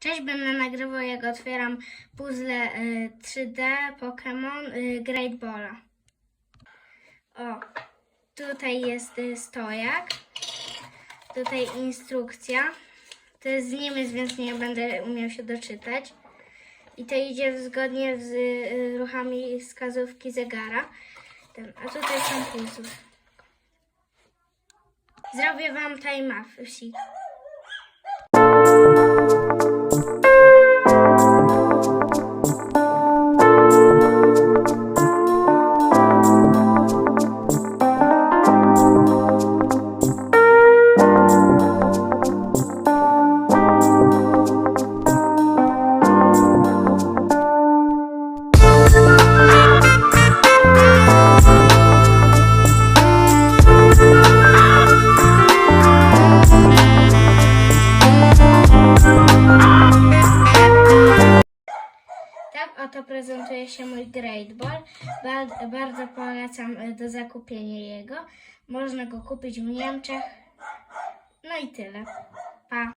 Cześć, będę nagrywał jak otwieram puzzle y, 3D Pokémon y, Great Balla. O, tutaj jest y, stojak, tutaj instrukcja. To jest z Niemiec, więc nie będę umiał się doczytać. I to idzie zgodnie z y, ruchami wskazówki zegara. A tutaj są puzzle. Zrobię wam time oto prezentuje się mój Great Ball. Ba- bardzo polecam y, do zakupienia jego. Można go kupić w Niemczech. No i tyle. Pa.